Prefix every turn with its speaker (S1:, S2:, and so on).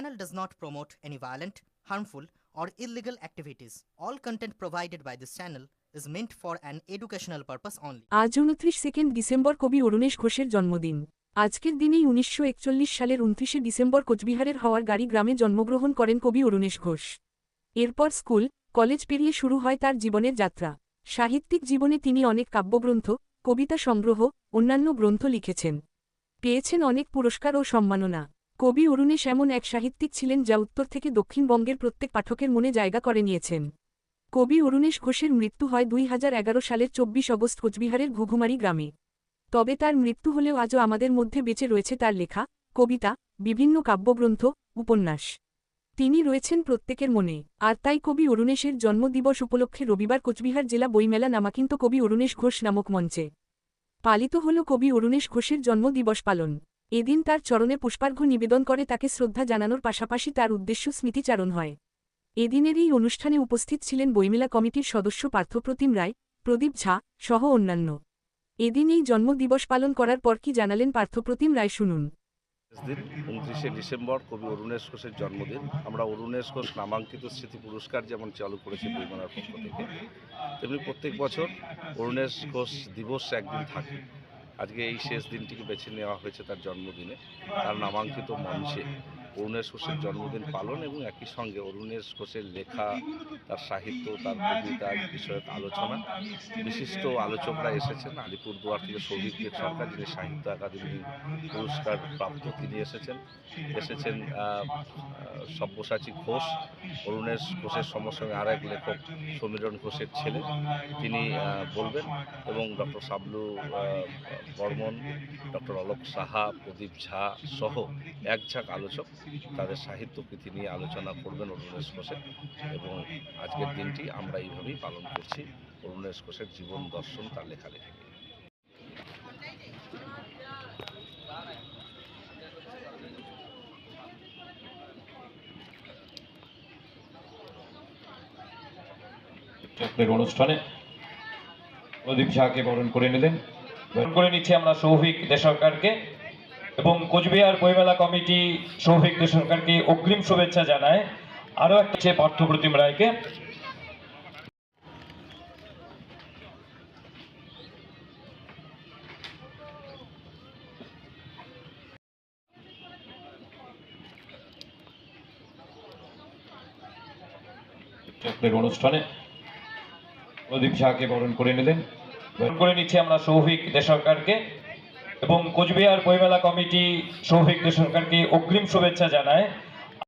S1: channel does not promote any violent, harmful, or illegal activities. All content provided by this channel is meant for an educational purpose only.
S2: আজ উনত্রিশ second December কবি অরুণেশ ঘোষের জন্মদিন। আজকের দিনেই উনিশশো একচল্লিশ সালের উনত্রিশে ডিসেম্বর কোচবিহারের হওয়ার গাড়ি গ্রামে জন্মগ্রহণ করেন কবি অরুণেশ ঘোষ। এরপর স্কুল কলেজ পেরিয়ে শুরু হয় তার জীবনের যাত্রা। সাহিত্যিক জীবনে তিনি অনেক কাব্যগ্রন্থ কবিতা সংগ্রহ অন্যান্য গ্রন্থ লিখেছেন। পেয়েছেন অনেক পুরস্কার ও সম্মাননা। কবি অরুণেশ এমন এক সাহিত্যিক ছিলেন যা উত্তর থেকে দক্ষিণবঙ্গের প্রত্যেক পাঠকের মনে জায়গা করে নিয়েছেন। কবি অরুণেশ ঘোষের মৃত্যু হয় দুই হাজার এগারো সালের চব্বিশ অগস্ট কোচবিহারের ঘুঘুমারি গ্রামে। তবে তার মৃত্যু হলেও আজও আমাদের মধ্যে বেঁচে রয়েছে তার লেখা, কবিতা, বিভিন্ন কাব্যগ্রন্থ, উপন্যাস। তিনি রয়েছেন প্রত্যেকের মনে। আর তাই কবি অরুণেশের জন্মদিবস উপলক্ষে রবিবার কোচবিহার জেলা বইমেলা নামাকিন্ত কবি অরুণেশ ঘোষ নামক মঞ্চে। পালিত হল কবি অরুণেশ ঘোষের জন্মদিবস পালন। এদিন তার চরণে পুষ্পার্ঘ্য নিবেদন করে তাকে শ্রদ্ধা জানানোর পাশাপাশি তার উদ্দেশ্য স্মৃতিচারণ হয়। এদিনের এই অনুষ্ঠানে উপস্থিত ছিলেন বইমেলা কমিটির সদস্য পার্থপ্রতিম রায়, প্রদীপ ঝা সহ অন্যান্য। এদিন এই জন্মদিবস পালন করার পর কি জানালেন পার্থপ্রতিম রায় শুনুন।
S3: উনত্রিশে ডিসেম্বর, কবি অরুণেশ ঘোষের জন্মদিন। আমরা অরুণেশ ঘোষ নামাঙ্কিত স্মৃতি পুরস্কার যেমন চালু করেছি বইমেলার পক্ষ থেকে, তেমনি প্রত্যেক বছর অরুণেশ ঘোষ দিবস একদিন থাকে। আজকে এই শেষ দিনটিকে বেছে নেওয়া হয়েছে তার জন্মদিনে। তার নামাঙ্কিত মঞ্চে। অরুণেশ ঘোষের জন্মদিন পালন এবং একই সঙ্গে অরুণেশ ঘোষের লেখা, তার সাহিত্য, তার কবিতার বিষয়ক আলোচনা। বিশিষ্ট আলোচকরা এসেছেন। আলিপুরদুয়ার থেকে সৌভিক সরকার, যিনি সাহিত্য একাডেমি পুরস্কার প্রাপ্ত, তিনি এসেছেন। এসেছেন সব্যসাচী ঘোষ অরুণেশ ঘোষের সমসঙ্গে আর এক লেখক সমীরণ ঘোষের ছেলে, তিনি বলবেন। এবং ডক্টর সাবলু বর্মন, ডক্টর অলোক সাহা, প্রদীপ ঝা সহ এক ঝাঁক আলোচক। তাদের সাহিত্য কৃতি নিয়ে আলোচনা করবেন অরুণেশ ঘোষের। এবং আজকের দিনটি আমরা এইভাবেই পালন করছি, অরুণেশ ঘোষের জীবন দর্শন তার লেখালেখি
S4: অনুষ্ঠানে প্রদীপ ঝাকে বরণ করে নিলেন। বরণ করে নিচ্ছি আমরা সৌভিক দেশরকারকে এবং কোচবিহার বইমেলা কমিটি সৌভিক দেশরকারকে অগ্রিম শুভেচ্ছা জানায়। আরও একটা হচ্ছে পার্থপ্রতিম রায়কে। চক্রের অনুষ্ঠানে প্রদীপ ঝাকে বরণ করে নিলেন। বরণ করে নিচ্ছি আমরা সৌভিক দেশরকারকে এবং কোচবিহার বইমেলা কমিটি সৌভিক দেশরকারকে অগ্রিম শুভেচ্ছা জানায়।